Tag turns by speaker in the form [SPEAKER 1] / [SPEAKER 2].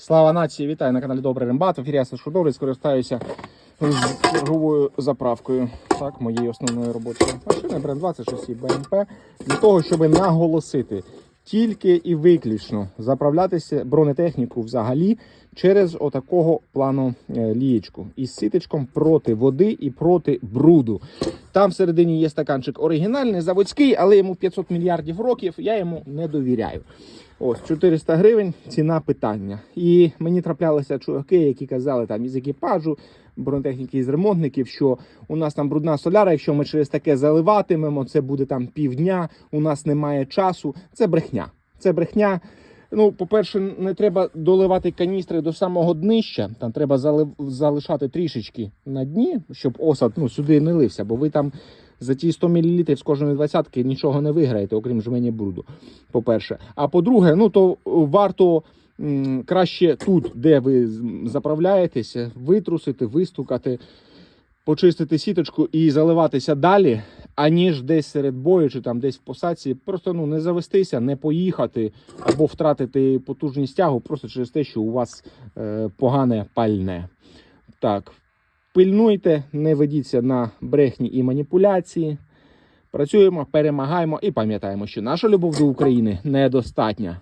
[SPEAKER 1] Слава нації! Вітаю на каналі Добрий Рембат. В ефірі я Добрий, скористаюся черговою заправкою так, моєї основної робочої машини бренд 26 БМП для того, щоб наголосити тільки і виключно заправлятися бронетехніку взагалі через отакого плану е, лієчку із сіточком проти води і проти бруду. Там всередині є стаканчик оригінальний, заводський, але йому 500 мільярдів років. Я йому не довіряю. Ось 400 гривень ціна питання. І мені траплялися чуваки, які казали там із екіпажу, бронетехніки із ремонтників, що у нас там брудна соляра. Якщо ми через таке заливатимемо, це буде там півдня. У нас немає часу. Це брехня. Це брехня. Ну, по-перше, не треба доливати каністри до самого днища. Там треба залив... залишати трішечки на дні, щоб осад ну, сюди не лився, бо ви там за ті 100 мл з кожної двадцятки нічого не виграєте, окрім жмені бруду. По-перше. А по-друге, ну то варто краще тут, де ви заправляєтеся, витрусити, вистукати, почистити сіточку і заливатися далі, аніж десь серед бою чи там десь в посадці. Просто ну не завестися, не поїхати або втратити потужність тягу просто через те, що у вас е, погане пальне. Так, пильнуйте, не ведіться на брехні і маніпуляції. Працюємо, перемагаємо і пам'ятаємо, що наша любов до України недостатня.